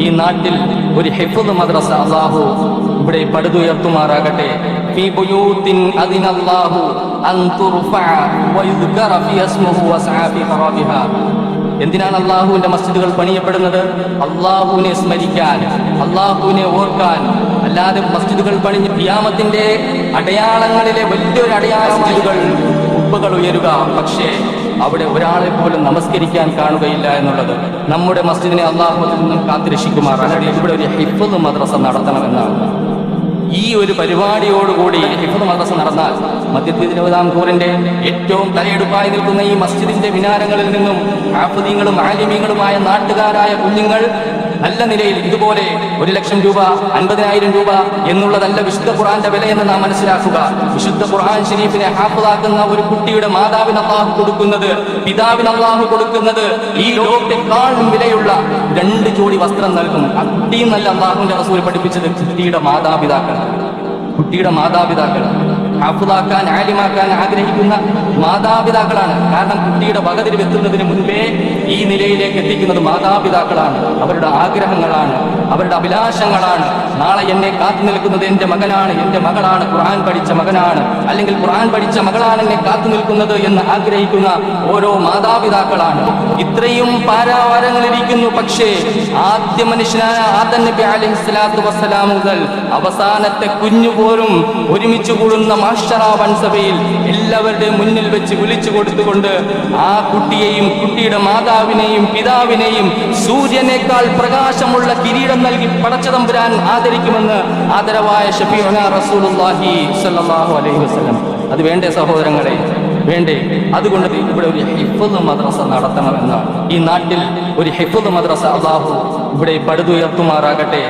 ഈ നാട്ടിൽ ഒരു ഹിഫുദ് മദ്രസ അള്ളാഹു ഇവിടെ പടുതുയർത്തുമാറാകട്ടെ. എന്തിനാണ് അള്ളാഹുവിന്റെ മസ്ജിദുകൾ പണിയപ്പെടുന്നത്? അള്ളാഹുവിനെ സ്മരിക്കാൻ അള്ളാഹുവിനെ ഓർക്കാൻ. അല്ലാതെ മസ്ജിദുകൾ പണിഞ്ഞ് ഖിയാമത്തിന്റെ അടയാളങ്ങളിലെ വലിയൊരു അടയാള മസ്ജിദുകൾ ഉപ്പുകൾ ഉയരുക. പക്ഷേ അവിടെ ഒരാളെ പോലും നമസ്കരിക്കാൻ കാണുകയില്ല എന്നുള്ളത് നമ്മുടെ മസ്ജിദിനെ അള്ളാഹുവിൽ നിന്നും കാത്തിരക്ഷിക്കുമാറാണ്. ഇവിടെ ഒരു ഹിഫ്ദ് മദ്രസ നടത്തണമെന്നാണ്. ഈ ഒരു പരിപാടിയോടുകൂടി ഹിഫ്ദ് മദ്രസ നടന്നാൽ മധ്യത്തിരുവിതാംകൂറിന്റെ ഏറ്റവും തലയെടുപ്പായി നിൽക്കുന്ന ഈ മസ്ജിദിന്റെ മിനാരങ്ങളിൽ നിന്നും ആഫുദീങ്ങളും ആലിമീങ്ങളുമായ നാട്ടുകാരായ കുഞ്ഞുങ്ങൾ നല്ല നിലയിൽ ഇതുപോലെ ഒരു ലക്ഷം രൂപ അൻപതിനായിരം രൂപ എന്നുള്ളതല്ല വിശുദ്ധ ഖുർആന്റെ വിലയെന്ന് നാം മനസ്സിലാക്കുക. വിശുദ്ധ ഖുർആൻ ഷരീഫിനെ ഹാഫിളാക്കുന്ന ഒരു കുട്ടിയുടെ മാതാവിന് അള്ളാഹു കൊടുക്കുന്നത് പിതാവിന് അള്ളാഹു കൊടുക്കുന്നത് ഈ ലോകത്തെക്കാളും വിലയുള്ള രണ്ട് ജോഡി വസ്ത്രം നൽകും അത്രയും നല്ല അള്ളാഹുവിന്റെ റസൂൽ പഠിപ്പിച്ചത് കുട്ടിയുടെ മാതാപിതാക്കൾ കുട്ടിയുടെ മാതാപിതാക്കൾ ഹാഫിളാക്കാൻ ആലിമാക്കാൻ ആഗ്രഹിക്കുന്ന മാതാപിതാക്കളാണ്. കാരണം കുട്ടിയുടെ വകതിരിവെത്തുന്നതിന് മുൻപേ ഈ നിലയിലേക്ക് എത്തിക്കുന്നത് മാതാപിതാക്കളാണ്. അവരുടെ ആഗ്രഹങ്ങളാണ്. അവരുടെ അഭിലാഷങ്ങളാണ്. നാളെ എന്നെ കാത്തു നിൽക്കുന്നത് എന്റെ മകനാണ് എന്റെ മകളാണ് ഖുർആൻ പഠിച്ച മകനാണ്. അല്ലെങ്കിൽ ഖുർആൻ പഠിച്ച മകളാണ് എന്നെ കാത്തു നിൽക്കുന്നത് എന്ന് ആഗ്രഹിക്കുന്ന ഓരോ മാതാപിതാക്കളാണ്. ഇത്രയും പാരാവാരങ്ങളിരിക്കുന്നു. പക്ഷേ ആദ്യ മനുഷ്യനായ ആദം നബി അലൈഹി സ്വലാത്തു വസ്സലാം മുതൽ അവസാനത്തെ കുഞ്ഞു പോലും ഒരുമിച്ച് കൂടുന്ന മാഷറ വൻസഭയിൽ എല്ലാവരുടെയും മുന്നിൽ വെച്ച് വിളിച്ചു കൊടുത്തുകൊണ്ട് ആ കുട്ടിയെയും കുട്ടിയുടെ മാതാവിനെയും പിതാവിനെയും സൂര്യനേക്കാൾ പ്രകാശമുള്ള കിരീടം നൽകി പടച്ചതമ്പുരാൻ ആദരിക്കുമെന്ന് ആദരവായ സ്വല്ലല്ലാഹു അലൈഹി അത് വേണ്ടേ സഹോദരങ്ങളെ? വേണ്ടേ. അതുകൊണ്ട് ഇവിടെ ഒരു ഹിഫുദ് മദ്രസ നടത്തണമെന്ന് ഈ നാട്ടിൽ ഒരു ഹിഫുദ് മദ്രസ അള്ളാഹു ഇവിടെ പടുതുയർത്തുമാറാകട്ടെ.